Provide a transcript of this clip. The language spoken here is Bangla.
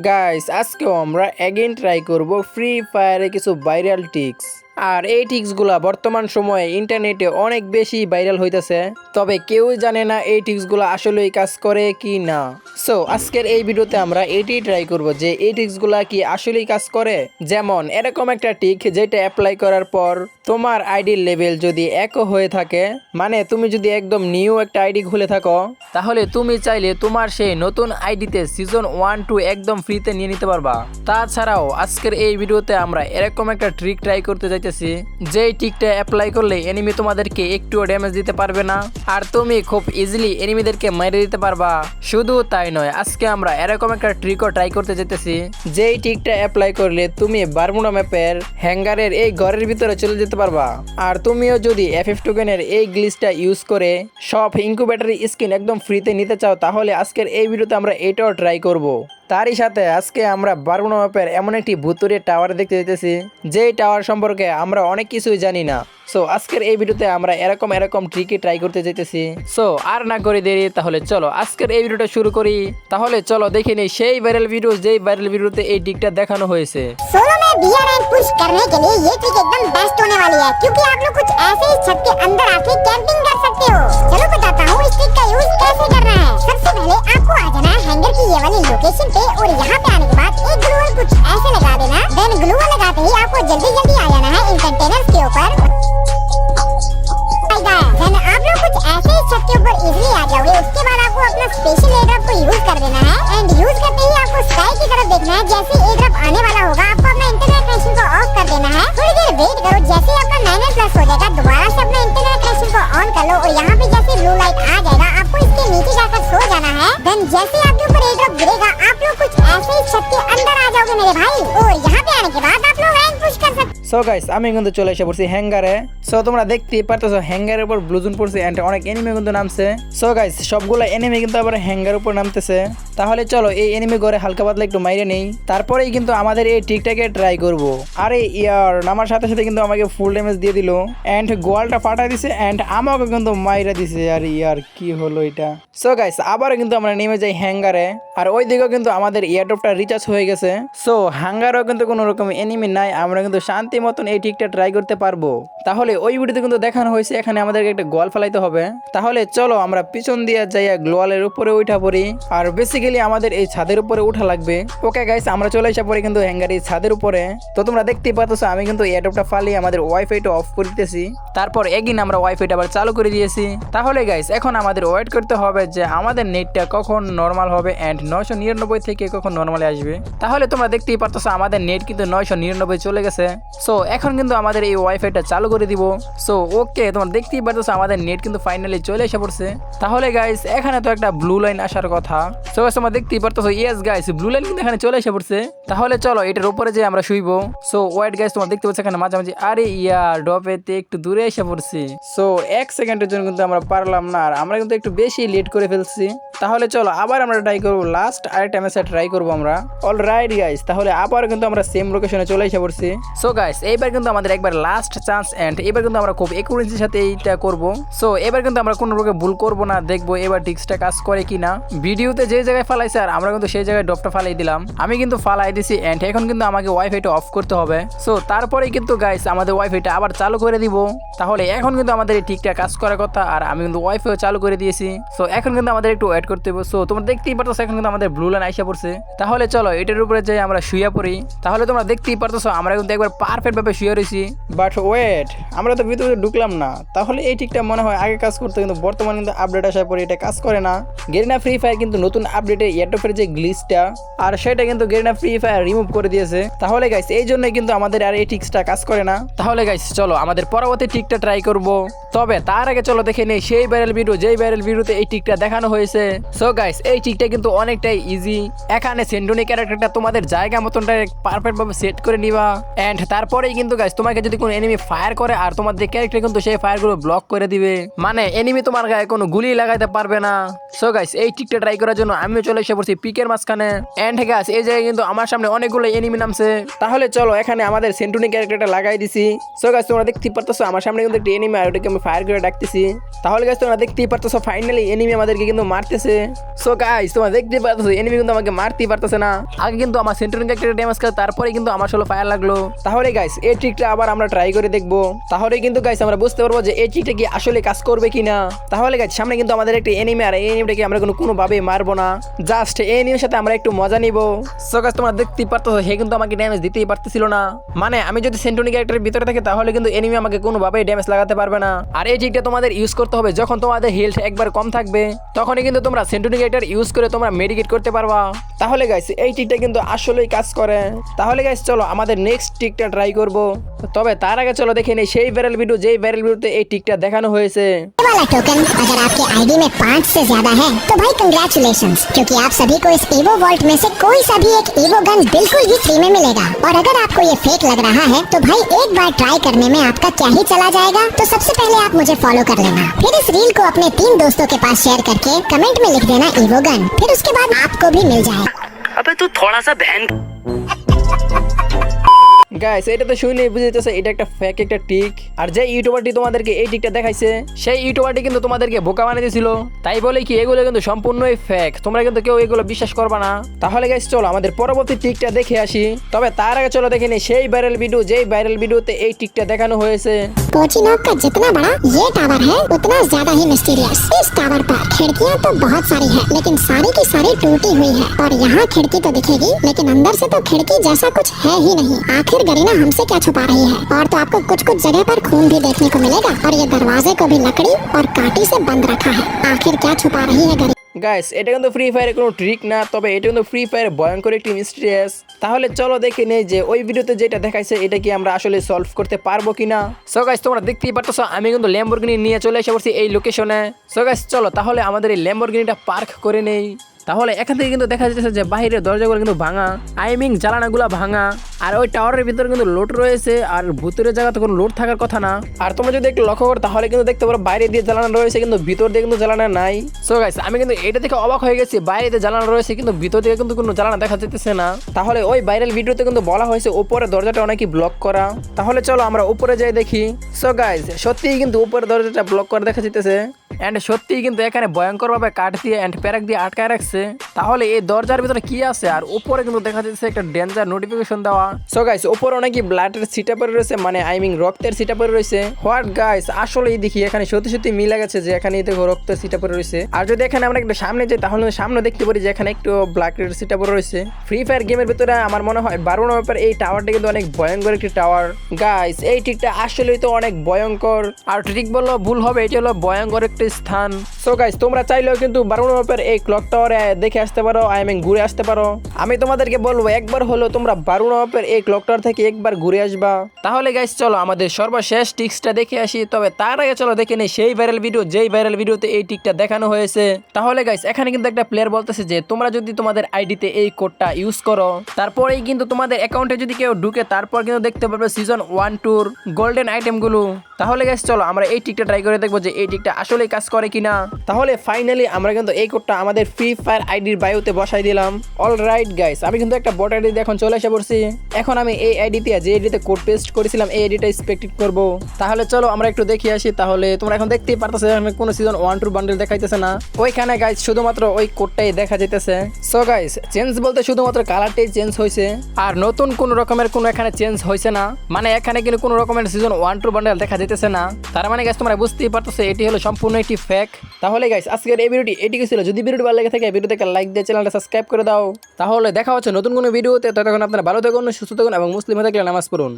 গাইস আজকেও আমরা অ্যাগেন ট্রাই করব ফ্রি ফায়ারে কিছু ভাইরাল টিক্স আর এই টিক্সগুলা বর্তমান সময়ে ইন্টারনেটে অনেক বেশি ভাইরাল হইতেছে। তবে কেউ জানে না এই টিক্সগুলো আসলেই কাজ করে কি না। সো আজকের এই ভিডিওতে আমরা এটি ট্রাই করব যে এই টিক্সগুলা কি আসলেই কাজ করে? যেমন, এরকম একটা টিক যেটা অ্যাপ্লাই করার পর তোমার আইডির লেভেল যদি একও হয়ে থাকে মানে তুমি যদি একদম নিউ একটা আইডি খুলে থাকো, তাহলে তুমি চাইলে তোমার সেই নতুন আইডিতে সিজন ওয়ান টু একদম ফ্রিতে নিয়ে নিতে পারবা। তাছাড়াও, আজকের এই ভিডিওতে আমরা এরকম একটা ট্রিক ট্রাই করতে যাইতেছি যেই টিকটা অ্যাপ্লাই করলে এনিমি তোমাদেরকে একটুও ড্যামেজ দিতে পারবে না, আর তুমি খুব ইজিলি এনিমিদেরকে মেরে দিতে পারবা। শুধু তাই নয়, আজকে আমরা এরকম একটা ট্রিকও ট্রাই করতে যেতেছি, যেই টিকটা অ্যাপ্লাই করলে তুমি বারমুডা ম্যাপের হ্যাঙ্গারের এই ঘরের ভিতরে চলে যেতে পারবা। আর তুমিও যদি এফ এফ টোকেনের এই গ্লিসটা ইউজ করে সব ইনকুবেটারি স্কিন একদম ফ্রিতে নিতে চাও, তাহলে আজকের এই ভিডিওতে আমরা এটাও ট্রাই করব। তারই সাথে আজকে আমরা বারগুনা ম্যাপের এমন একটি ভুতুরে টাওয়ার দেখতে যেতেছি যেই টাওয়ার সম্পর্কে আমরা অনেক কিছুই জানি না সো আজকের এই ভিডিওতে আমরা এরকম এরকম ট্রিকই ট্রাই করতে যেতেছি সো আর না করে দেরি তাহলে চলো আজকের এই ভিডিওটা শুরু করি তাহলে চলো দেখে নিই সেই ভাইরাল ভিডিও যেই ভাইরাল ভিডিওতে এই টিকটা দেখানো হয়েছে सोलो में बियर रैंक पुश करने के लिए ये ट्रिक एकदम बेस्ट होने वाली है क्योंकि आप लोग कुछ ऐसे ही छत के अंदर आके कैंपिंग कर सकते हो चलो बताता हूँ সো গাইস আমি কিন্তু চলে এসে পড়ছি হ্যাঙ্গারে সো তোমরা দেখতেই পারতেছো হ্যাঙ্গারের উপর ব্লুজুন পড়ছে এন্ড অনেক এনিমি কিন্তু নামছে। সো গাইস সবগুলো এনিমি কিন্তু আবার হ্যাঙ্গার উপর নামতেছে। তাহলে চলো এই এনিমি ঘরে হালকা পাতলা একটু মাইরে নেই। তারপরেই কিন্তু আমাদের এই টিকটাকে ট্রাই করব। আরে ইয়ার, নামার সাথে সাথে কিন্তু আমাকে ফুল ড্যামেজ দিয়ে দিল। এন্ড গোয়ালটা ফাটা দিছে এন্ড আমাকে কিন্তু মাইরা দিছে। আর ইয়ার, কি হলো এটা? সো গাইস আবারও কিন্তু আমরা নেমে যাই হ্যাঙ্গারে আর ওই দিকেও কিন্তু আমাদের এয়ারড্রপটা রিচার্জ হয়ে গেছে। সো হ্যাঙ্গারও কিন্তু কোনো রকম এনিমি নাই। আমরা কিন্তু শান্তি মতন এই ঠিকটা ট্রাই করতে পারব। তাহলে ওই ভিডিওতে কিন্তু দেখানো হয়েছে, এখানে আমাদেরকে একটা গোয়াল ফেলাইতে হবে। তাহলে চলো আমরা পিছন দিয়ে যাইয়া গ্লোয়ালের উপরে উঠা পড়ি। আর বেসিক্যালি আমাদের এই ছাদের উপরে উঠা লাগবে। ওকে গাইস আমরা চলে এসে পড়ি কিন্তু হ্যাঙ্গার ছাদের উপরে। তো তোমরা দেখতেই পাচ্ছ আমি কিন্তু এয়ারড্রপটা ফালিয়ে আমাদের ওয়াইফাইটা অফ করে দিতেছি। তারপর একদিন আমরা ওয়াইফাইটা আবার চালু করে দিয়েছি। তাহলে গাইস এখন আমাদের ওয়েট করতে হবে যে আমাদের নেটটা কখন নর্মাল হবে অ্যান্ড নয়শো নিরানব্বই থেকে কখন নর্মালে আসবে। তাহলে তোমরা দেখতেই পারতো আমাদের নেট কিন্তু নয়শো নিরানব্বই চলে গেছে। এখন কিন্তু আমাদের এই ওয়াইফাইটা চালু করে দিব। সো ওকে তোমরা দেখতেই পারতো আমাদের নেট কিন্তু ফাইনালি চলে এসে পড়ছে। তাহলে গাইস এখানে তো একটা ব্লু লাইন আসার কথা। সো তোমরা দেখতেই পারতো ইয়েস গাইস ব্লু লাইন কিন্তু এখানে চলে এসে পড়ছে। তাহলে চলো, এটার উপরে যে আমরা শুইবো। সো ওয়াইট গাইস তোমরা দেখতে পাচ্ছ এখানে মাঝামাঝি, আরে ইয়া ডপেতে একটু দূরে এসে পড়ছি। সো এক সেকেন্ডের জন্য কিন্তু আমরা পারলাম না, আর আমরা কিন্তু একটু বেশি লেট করে ফেলছি। তাহলে চলো, আবার আমরা ট্রাই করব লাস্ট আরেকটা ম্যাচে ট্রাই করব আমরা। অল রাইট গাইস তাহলে আবার কিন্তু আমরা সেম লোকেশনে চলে এসে পড়ছি। সো গাইস এইবার কিন্তু আমাদের একবার লাস্ট চান্স এন্ড এবার কিন্তু আমরা খুব একুরেন্সির সাথে এইটা করব। সো এবার কিন্তু আমরা কোনো রকম ভুল করব না, দেখব এবার টিক্সটা কাজ করে কি না ভিডিওতে যে জায়গায় ফালাইছে আর আমরা কিন্তু সেই জায়গায় ডপটা ফালাই দিলাম। আমি কিন্তু ফালাই দিছি এন্ড এখন কিন্তু আমাকে ওয়াইফাইটা অফ করতে হবে। সো তারপরেই কিন্তু গাইস আমাদের ওয়াইফাইটা আবার চালু করে দিব। তাহলে এখন কিন্তু আমাদের এই ঠিকঠাক কাজ করার কথা আর আমি কিন্তু ওয়াইফাইও চালু করে দিয়েছি। সো এখন কিন্তু আমাদের একটু ওয়েট করতে হবে। সো তোমরা দেখতেই পারতো এখন কিন্তু আমাদের ব্লু লাইন আইসা পড়ছে। তাহলে চলো এটার উপরে যাই আমরা শুয়ে পড়ি। তাহলে তোমরা দেখতেই পারতেছো, আমরা কিন্তু একবার পারফেক্ট ভাবে শুয়ে রয়েছি বাট ওয়েট আমরা তো ভিতরে ঢুকলাম না। তাহলে এই ঠিকটা মনে হয় আগে কাজ করতে কিন্তু বর্তমানে কিন্তু আপডেট আসার পরে এটা কাজ করে না। গেরিনা ফ্রি ফায়ার কিন্তু নতুন আপডেটে এয়ারটপের যে গ্লিচটা আর সেটা কিন্তু গেরিনা ফ্রি ফায়ার রিমুভ করে দিয়েছে। তাহলে গাইস এই জন্যই কিন্তু আমাদের আর এই টিক্সটা কাজ করে না। তাহলে গাইস চলো আমাদের পরবর্তী টিকটা ট্রাই করব। তবে তার আগে চলো দেখে নেই সেই ভাইরাল ভিডিও যেই ভাইরাল ভিডিওতে এই টিকটা দেখানো হয়েছে। সো গাইস এই টিকটা কিন্তু অনেকটাই ইজি এখানে সেন্ডুনি ক্যারেক্টারটা তোমাদের জায়গা মতনটা পারফেক্ট ভাবে সেট করে নিবা। এন্ড তারপর তারপরেই কিন্তু গাইস তোমাকে যদি কোনো এনিমি ফায়ার করে আর তোমার যে ক্যারেক্টার কিন্তু সেই ফায়ারগুলো ব্লক করে দিবে। মানে এনিমি তোমার গায়ে কোনো গুলি লাগাইতে পারবে না। সো গাইস এই ট্রিকটা ট্রাই করার জন্য আমিও চলে এসে পড়ছি পিকের মাঝখানে। এন্ড গাছ এই জায়গায় কিন্তু আমার সামনে অনেকগুলো এনিমি নামছে। তাহলে চলো, এখানে আমাদের সেন্টুনি ক্যারেক্টারটা লাগাই দিছি। সো গাছ তোমরা দেখতেই পারতেছো, আমার সামনে কিন্তু একটা এনিমি আর ওটাকে আমি ফায়ার করে ডাকতেছি। তাহলে গাছ তোমরা দেখতেই পারতেছো ফাইনালি এনিমি আমাদেরকে কিন্তু মারতেছে। সো গাইস তোমরা দেখতে পারতেছো এনিমি কিন্তু আমাকে মারতেই পারতেছে না। আগে কিন্তু আমার সেন্টুনি ক্যারেক্টার ড্যামেজ করে তারপরে কিন্তু আমার সলো ফায়ার লাগল। তাহলে গাইস এই ট্রিকটা আবার আমরা ট্রাই করে দেখব। তাহলে কিন্তু গাইস আমরা বুঝতে পারব যে এই ট্রিকটা কি আসলে কাজ করবে কিনা। তাহলে গাইস সামনে কিন্তু আমাদের একটা এনিমি আর এই এনিমিটাকে আমরা কোনো কোনোভাবে মারবো না। জাস্ট এই এনিমির সাথে আমরা একটু মজা নিব। সো গাইস তোমরা দেখতেই পারতেছো হে কিন্তু আমাকে ড্যামেজ দিতেই পারতেছিল না। মানে আমি যদি সেন্টুনি ক্যারেক্টারের ভিতরে থাকি, তাহলে কিন্তু এনিমি আমাকে কোনোভাবে ড্যামেজ লাগাতে পারবে না। আর এই ট্রিকটা তোমাদের ইউজ করতে হবে, যখন তোমাদের হেলথ একবার কম থাকবে, তখনই কিন্তু তোমরা সেন্টুনি ক্যারেক্টার ইউজ করে তোমরা মেডিকেট করতে পারবা। তাহলে গাইস এই ট্রিকটা কিন্তু আসলেই কাজ করে। তাহলে গাইস চলো আমাদের নেক্সট ট্রিকটা ট্রাই করব তবে তার আগে চলো দেখে নেই সেই ভাইরাল ভিডিও যেই ভাইরাল ভিডিওতে এই ট্রিকটা দেখানো হয়েছে ये वाला टोकन अगर आपके आईडी में पाँच से ज्यादा है तो भाई कंग्रेचुलेशन क्योंकि आप सभी को इस ईवो वॉल्ट में से कोई सा भी एक ईवो गन बिल्कुल ही फ्री में मिलेगा और अगर आपको ये फेक लग रहा है तो भाई एक बार ट्राई करने में आपका क्या ही चला जाएगा तो सबसे पहले आप मुझे फॉलो कर लेना फिर इस रील को अपने तीन दोस्तों के पास शेयर करके कमेंट में लिख देना ईवो गन फिर उसके बाद आपको भी मिल जाएगा अबे तू थोड़ा सा बहन গাইস এটা তো শুনে বুঝেছে এটা একটা ফেক একটা টিক আর যে ইউটিউবারটি তোমাদেরকে এই টিকটা দেখাইছে সেই ইউটিউবারটি কিন্তু তোমাদেরকে বোকা বানিয়ে দিয়েছিল তাই বলে কি এগুলো কিন্তু সম্পূর্ণই ফেক তোমরা কিন্তু কেউ এগুলো বিশ্বাস করবে না তাহলে গাইস চলো আমাদের পরবর্তী টিকটা দেখে আসি তবে তার আগে চলো দেখে নিই সেই ভাইরাল ভিডিও যেই ভাইরাল ভিডিওতে এই টিকটা দেখানো হয়েছে पोचिनोक का जितना बड़ा ये टावर है उतना ज्यादा ही मिस्टीरियस इस टावर पर खिड़कियाँ तो बहुत सारी है लेकिन सारी की सारी टूटी हुई है और यहाँ खिड़की तो दिखेगी लेकिन अंदर से तो खिड़की जैसा कुछ है ही नहीं आखिर गरीना हमसे क्या छुपा रही है और तो आपको कुछ कुछ जगह पर खून भी देखने को मिलेगा और ये दरवाजे को भी लकड़ी और काटी से बंद रखा है आखिर क्या छुपा रही है गरीना গাইস এটা কিন্তু ফ্রি ফায়ারের কোনো ট্রিক না তবে এটা কিন্তু ফ্রি ফায়ারের ভয়ঙ্কর একটি মিস্ট্রিয়াস তাহলে চলো দেখে নেই যে ওই ভিডিওতে যেটা দেখাইছে এটা কি আমরা আসলে সলভ করতে পারবো কিনা সো গাইস তোমরা দেখতেই পারতেছো আমি কিন্তু ল্যাম্বরগিনি নিয়ে চলে এসে পড়ছি এই লোকেশনে সো গাইস চলো তাহলে আমাদের এই ল্যাম্বরগিনিটা পার্ক করে নেই তাহলে এখান থেকে কিন্তু দেখা যাচ্ছে যে বাইরের দরজাগুলো কিন্তু ভাঙা, আইমিং জ্বালানাগুলো ভাঙা, আর ওই টাওয়ারের ভিতরে কিন্তু লোড রয়েছে, আর ভূতের জায়গাতে কোনো লোড থাকার কথা না। আর তোমরা যদি একটু লক্ষ্য করো, তাহলে কিন্তু দেখতে পারো বাইরে দিয়ে জ্বালানো রয়েছে, কিন্তু ভিতর দিয়ে কিন্তু জ্বালানো নাই। সো গাইস আমি কিন্তু এটা দেখে অবাক হয়ে গেছি, বাইরে দিয়ে জ্বালানো রয়েছে, কিন্তু ভিতর দিকে কিন্তু কোনো জ্বালানো দেখা যেতেছে না। তাহলে ওই ভাইরাল ভিডিওতে কিন্তু বলা হয়েছে, উপরে দরজাটা অনেকই ব্লক করা। তাহলে চলো আমরা উপরে যাই দেখি। সো গাইস সত্যিই কিন্তু উপরে দরজাটা ব্লক করা দেখা যেতেছে অ্যান্ড সত্যিই কিন্তু এখানে ভয়ঙ্করভাবে কাঠ দিয়ে অ্যান্ড প্যারাক দিয়ে আটকায় রাখছে। তাহলে এই দরজার ভিতরে কি আছে? আর উপরে কিন্তু দেখা যাচ্ছে একটা ডেঞ্জার নোটিফিকেশন দেওয়া। সো গাইস উপরে নাকি ব্লাডের সিটা পরে রয়েছে মানে আই মিন রক্তের সিটা পরে রয়েছে। হোয়াট গাইস আসলেই দেখি এখানে সত্যি সত্যি মিলে গেছে যে এখানে দেখো রক্তের সিটা পরে রয়েছে। আর যদি এখানে আমরা একটু সামনে যাই, তাহলে সামনে দেখতে পারি যে এখানে একটু ব্ল্যাকের সিটা পরে রয়েছে। ফ্রি ফায়ার গেমের ভিতরে আমার মনে হয় বারো নম্বর এই টাওয়ারটা কিন্তু অনেক ভয়ঙ্কর একটি টাওয়ার গাইস এই ট্রিকটা আসলেই তো অনেক ভয়ঙ্কর। আর ট্রিক বলল ভুল হবে, এটি হলো ভয়ঙ্কর একটি স্থান। সো গাইস তোমরা চাইলেও কিন্তু বারো নম্বর এই ক্লক টাওয়ারে দেখে আসতে পারো আই মিন ঘুরে আসতে পারো। আমি তোমাদেরকে বলব, একবার হলো তোমরা বারো নম্বর এই ক্লক টাওয়ার থেকে একবার ঘুরে আসবা। তাহলে গাইস চলো আমাদের সর্বশেষ টিক্সটা দেখে আসি। তবে তার আগে চলো দেখে নেই, সেই ভাইরাল ভিডিও যেই ভাইরাল ভিডিওতে এই টিকটা দেখানো হয়েছে। তাহলে গাইস এখানে কিন্তু একটা প্লেয়ার বলতেছে যে, তোমরা যদি তোমাদের আইডিতে এই কোডটা ইউজ করো, তারপরেই কিন্তু তোমাদের অ্যাকাউন্টে যদি কেউ ঢুকে, তারপর কিন্তু দেখতে পারবে সিজন ওয়ান টুর গোল্ডেন আইটেমগুলো তাহলে গাইস চলো আমরা এই টিকটা ট্রাই করে দেখব যে, এই টিকটা আসলেই কাজ করে কিনা? তাহলে ফাইনালি আমরা কিন্তু এই কোডটা আমাদের ফ্রি ফায়ার আইডির বায়ুতে বসাই দিলাম। অল রাইট গাইস আমি কিন্তু একটা বট আইডি এখন চলে এসে পড়ছি। এখন আমি এই আইডিতে যে আইডিতে কোড পেস্ট করেছিলাম, এই আইডিটা স্পেক্টেড করব। তাহলে চলো আমরা একটু দেখে আসি, তাহলে তোমরা এখন দেখতেই পারতেছো এখানে কোনো সিজন ওয়ান টুর বান্ডেল দেখাইতেছে না। ওইখানে গাইস শুধুমাত্র ওই কোডটাই দেখা যাইতেছে। সো গাইস চেঞ্জ বলতে শুধুমাত্র কালারটাই চেঞ্জ হয়েছে আর নতুন কোন রকমের কোনো এখানে চেঞ্জ হয়েছে না। মানে এখানে কিন্তু কোনো রকমের সিজন ওয়ান টু বান্ডেল দেখা যেতেছে না। তার মানে গাইস তোমরা বুঝতেই পারতেছো, এটি হলো সম্পূর্ণ একটি ফেক তাহলে গাইস আজকের এই ভিডিওটি এটিকে ছিল। যদি ভিডিওটি ভালো লেগে থাকে ভিডিওতে একটা লাইক দিয়ে চ্যানেলটা সাবস্ক্রাইব করে দাও। তাহলে দেখা হচ্ছে নতুন কোনো ভিডিওতে ততক্ষণ আপনারা ভালো থাকুন, সুস্থ থাকুন এবং মুসলিম থাকলে নামাজ পড়ুন।